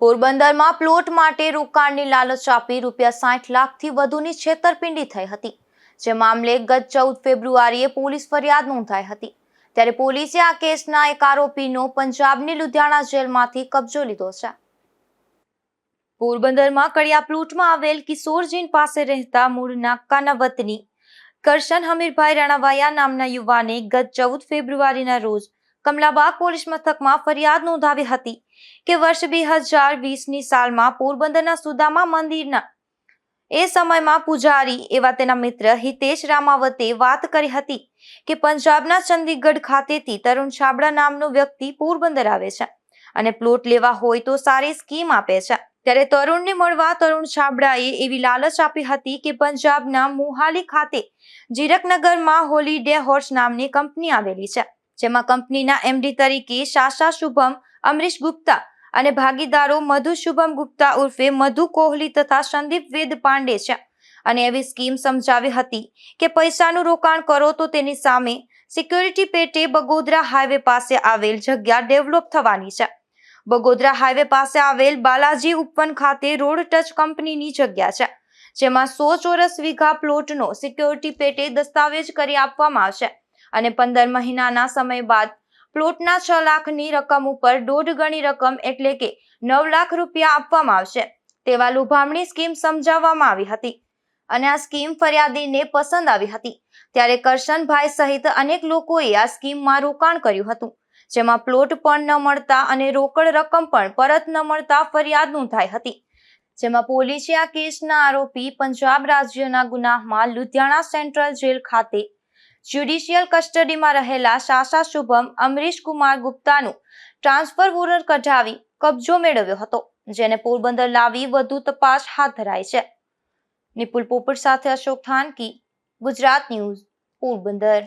પોરબંદરમાં પ્લોટ માટે રોકાણની લાલચ આપી રૂપિયા સાઠ લાખથી વધુની છેતરપિંડી થઈ હતી. જે મામલે ગત ચૌદ ફેબ્રુઆરીએ પોલીસ ફરિયાદ નોંધાઈ હતી. ત્યારે પોલીસે આ કેસના એક આરોપીનો પંજાબની લુધિયાણા જેલમાંથી કબજો લીધો છે. પોરબંદરમાં કડિયા પ્લોટમાં આવેલ કિશોરજીન પાસે રહેતા મૂળ નાકાના વતની કરશન હમીરભાઈ રણાવાયા નામના યુવાને ગત ચૌદ ફેબ્રુઆરીના રોજ કમલાબાગ પોલીસ મથકમાં ફરિયાદ નોંધાવી હતી કે વર્ષ બે હજાર વીસની સાલમાં પોરબંદરના સુદામા મંદિરના એ સમયમાં પૂજારી એવા તેના મિત્ર હિતેશ રામાવતે વાત કરી હતી કે પંજાબના ચંદીગઢ ખાતેથી તરુણ છાબડા નામનો વ્યક્તિ પોરબંદર આવે છે અને પ્લોટ લેવા હોય તો સારી સ્કીમ આપે છે. ત્યારે તરુણને મળવા તરુણ છાબડાએ એવી લાલચ આપી હતી કે પંજાબના મોહાલી ખાતે જીરકનગરમાં હોલીડે હોર્સ નામની કંપની આવેલી છે. જેમાં કંપનીના એમડી તરીકે શાશા શુભમ, અમરીશ ગુપ્તા અને ભાગીદારો મધુ શુભમ ગુપ્તા ઉર્ફે મધુ કોહલી તથા સંદીપ વેદ પાંડે છે. અને એવી સ્કીમ સમજાવી હતી કે પૈસાનું રોકાણ કરો તો તેની સામે સિક્યોરિટી પેટે બગોદરા હાઈવે પાસે આવેલ જગ્યા ડેવલપ થવાની છે. બગોદરા હાઈવે પાસે આવેલ બાલાજી ઉપવન ખાતે રોડ ટચ કંપનીની જગ્યા છે, જેમાં સો ચોરસ વીઘા પ્લોટનો સિક્યોરિટી પેટે દસ્તાવેજ કરી આપવામાં આવશે. અને પંદર મહિનાના સમય બાદ પ્લોટના છ લાખની રકમ ઉપર દોઢ ગણી રકમ એટલે કે નવ લાખ રૂપિયા આપવામાં આવશે. તેવા લુભામણી સ્કીમ સમજાવવામાં આવી હતી અને આ સ્કીમ ફરિયાદીને પસંદ આવી હતી. ત્યારે કરશનભાઈ સહિત અનેક લોકોએ આ સ્કીમમાં રોકાણ કર્યું હતું. જેમાં પ્લોટ પણ ન મળતા અને રોકડ રકમ પણ પરત ન મળતા ફરિયાદ નોંધાઈ હતી. જેમાં પોલીસે આ કેસના આરોપી પંજાબ રાજ્યના ગુનાહમાં લુધિયાણા સેન્ટ્રલ જેલ ખાતે જ્યુડિશિયલ કસ્ટડીમાં રહેલા સાસા શુભમ અમરીશ કુમાર ગુપ્તાનું ટ્રાન્સફર વોરંટ કઢાવી કબજો મેળવ્યો હતો, જેને પોરબંદર લાવી વધુ તપાસ હાથ ધરાઈ છે. નિપુલ પોપટ સાથે અશોક થાનકી, ગુજરાત ન્યૂઝ, પોરબંદર.